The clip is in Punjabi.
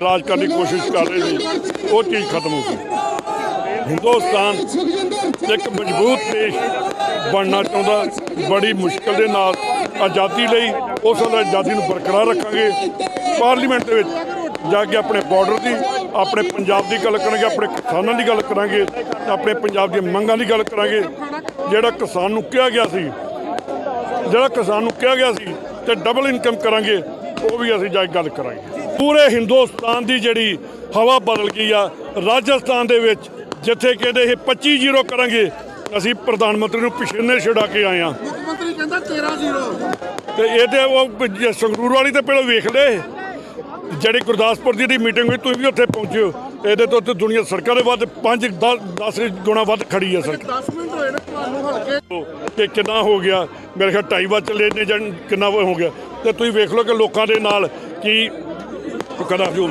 ਰਾਜ ਕਰਨ ਦੀ ਕੋਸ਼ਿਸ਼ ਕਰ ਰਹੇ ਸੀ। ਉਹ ਚੀਜ਼ ਖਤਮ ਹੋ ਗਈ। ਹਿੰਦੁਸਤਾਨ ਇੱਕ ਮਜ਼ਬੂਤ ਦੇਸ਼ ਬਣਨਾ ਚਾਹੁੰਦਾ, ਬੜੀ ਮੁਸ਼ਕਲ ਦੇ ਨਾਲ ਆਜ਼ਾਦੀ ਲਈ ਉਸ ਵੇਲੇ ਆਜ਼ਾਦੀ ਨੂੰ ਬਰਕਰਾਰ ਰੱਖਾਂਗੇ। ਪਾਰਲੀਮੈਂਟ ਦੇ ਵਿੱਚ ਜਾ ਕੇ ਆਪਣੇ ਬਾਰਡਰ ਦੀ, ਆਪਣੇ ਪੰਜਾਬ ਦੀ ਗੱਲ ਕਰਾਂਗੇ, ਆਪਣੇ ਕਿਸਾਨਾਂ ਦੀ ਗੱਲ ਕਰਾਂਗੇ, ਆਪਣੇ ਪੰਜਾਬ ਦੀਆਂ ਮੰਗਾਂ ਦੀ ਗੱਲ ਕਰਾਂਗੇ। ਜਿਹੜਾ ਕਿਸਾਨ ਨੂੰ ਕਿਹਾ ਗਿਆ ਸੀ, ਜਿਹੜਾ ਕਿਸਾਨ ਨੂੰ ਕਿਹਾ ਗਿਆ ਸੀ ਤੇ ਡਬਲ ਇਨਕਮ ਕਰਾਂਗੇ। ਉਹ ਵੀ ਅਸੀਂ ਜਾ ਕੇ ਗੱਲ ਕਰਾਂਗੇ। ਪੂਰੇ ਹਿੰਦੁਸਤਾਨ ਦੀ ਜਿਹੜੀ ਹਵਾ ਬਦਲ ਗਈ ਆ ਰਾਜਸਥਾਨ ਦੇ ਵਿੱਚ ਜਿੱਥੇ ਕਹਿੰਦੇ ਇਹ 25 ਜ਼ੀਰੋ ਕਰਾਂਗੇ ਅਸੀਂ ਪ੍ਰਧਾਨ ਮੰਤਰੀ ਨੂੰ ਪਿਛਲੇ ਛੁਡਾ ਕੇ ਆਏ ਆ ਮੁੱਖ ਮੰਤਰੀ ਕਹਿੰਦਾ 13 ਜ਼ੀਰੋ। ਤੇ ਇਹਦੇ ਉਹ ਜ- ਸੰਗਰੂਰ ਵਾਲੀ ਤੇ ਪਹਿਲਾਂ ਵੇਖ ਲਏ ਜਿਹੜੀ ਗੁਰਦਾਸਪੁਰ ਦੀ ਮੀਟਿੰਗ ਹੋਈ ਤੁਸੀਂ ਵੀ ਉੱਥੇ ਪਹੁੰਚੇ ਹੋ। ਇਹਦੇ ਤੋਂ ਤੇ ਦੁਨੀਆ ਸੜਕਾਂ ਦੇ ਵੱਧ 5 10 ਗੁਣਾ ਵੱਧ ਖੜੀ ਆ ਸੜਕ। 10 ਮਿੰਟ ਹੋਏ ਨੇ ਤੁਹਾਨੂੰ ਹਲਕੇ। ਕਿ ਕਿੰਨਾ ਹੋ ਗਿਆ? ਮੇਰੇ ਖਿਆਲ ਢਾਈ ਵਾਰ ਚੱਲੇ ਨੇ ਜਨ ਕਿੰਨਾ ਹੋ ਗਿਆ? ਤੇ ਤੁਸੀਂ ਵੇਖ ਲਓ ਕਿ ਲੋਕਾਂ ਦੇ ਨਾਲ ਕੀ ਕਦਾ ਜੋ